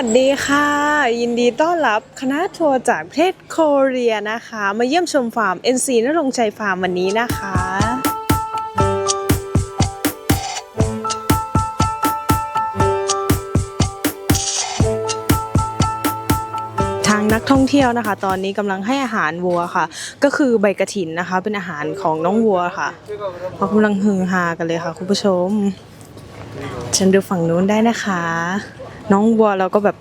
วัสดีค่ะ ยินดีต้อนรับคณะทัวร์จากประเทศโคเรียนะคะ มาเยี่ยมชมฟาร์ม NC นรงชัยฟาร์มวันนี้นะคะทางนักท่องเที่ยวนะคะ ตอนนี้กำลังให้อาหารวัวค่ะ ก็คือใบกระถินนะคะ เป็นอาหารของน้องวัวค่ะเขากำลังฮือฮากันเลยค่ะ คุณผู้ชมฉันดูฝั่งนู้นได้นะคะ น้องวัวเราก็แบบ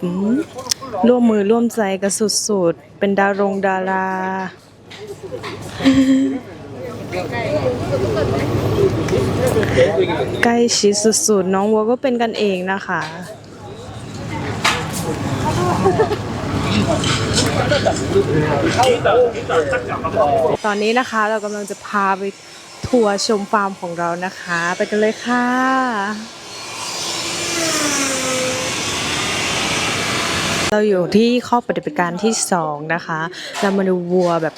ร่วมมือร่วมใจกันสุดๆ เป็นดารงดารา ใกล้ชิดสุดๆ น้องวัวก็เป็นกันเองนะคะ ตอนนี้นะคะเรากำลังจะพาไปทัวร์ชมฟาร์มของเรานะคะ ไปกันเลยค่ะ เราอยู่ที่ข้อปฏิบัติการที่ 2 นะคะ เรามาดูวัวแบบ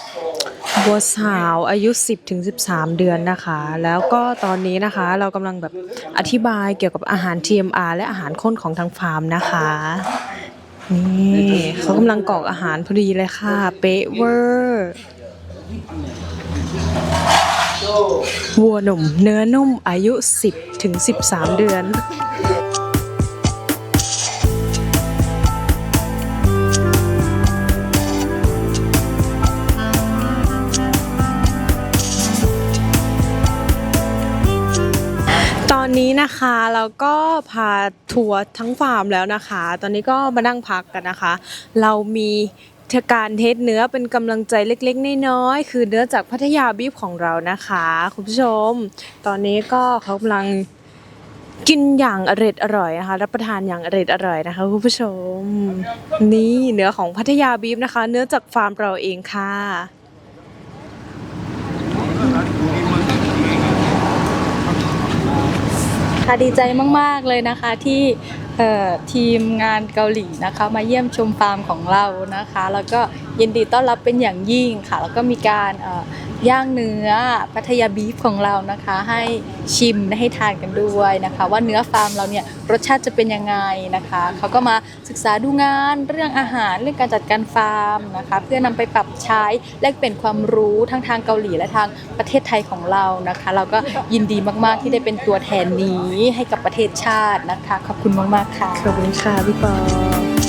วัวสาวอายุ 10ถึง13 เดือนนะคะ แล้วก็ตอนนี้นะคะเรากำลังแบบอธิบายเกี่ยวกับอาหาร TMR และอาหารข้นของทางฟาร์มนะคะ นี่เขากำลังกรอกอาหารพอดีเลยค่ะ เป๊ะเวอร์วัวหนุ่มเนื้อนุ่มอายุ 10ถึง13 เดือน อนนี้นะคะเราก็พาทัวร์ทั้งฟาร์มแล้วนะคะ ตอนนี้ก็มานั่งพักกันนะคะ เรามีการเทสเนื้อเป็นกำลังใจเล็กๆน้อยๆคือเนื้อจากพัทยาบีฟของเรานะคะ คุณผู้ชม ตอนนี้ก็เขากำลังกินอย่างอร่อยอร่อยนะคะ รับประทานอย่างอร่อยอร่อยนะคะคุณผู้ชม นี่เนื้อของพัทยาบีฟนะคะ เนื้อจากฟาร์มเราเองค่ะ ค่ะดีใจมาก ๆ เลยนะคะที่ทีมงานเกาหลีนะคะมาเยี่ยมชมฟาร์มของเรานะคะ แล้วก็ยินดีต้อนรับเป็นอย่างยิ่งค่ะ แล้วก็มีการ ย่างเนื้อพัทยาบีฟของเรานะคะ ให้ชิมให้ทานกันด้วยนะคะ ว่าเนื้อฟาร์มเราเนี่ยรสชาติจะเป็นยังไงนะคะเขาก็มาศึกษาดูงานเรื่องอาหารเรื่องการจัดการฟาร์มนะคะ เพื่อนำไปปรับใช้แลกเปลี่ยนความรู้ทั้งทางเกาหลีและทางประเทศไทยของเรานะคะ เราก็ยินดีมากๆที่ได้เป็นตัวแทนนี้ให้กับประเทศชาตินะคะ ขอบคุณมากๆค่ะขอบคุณค่ะพี่ปอ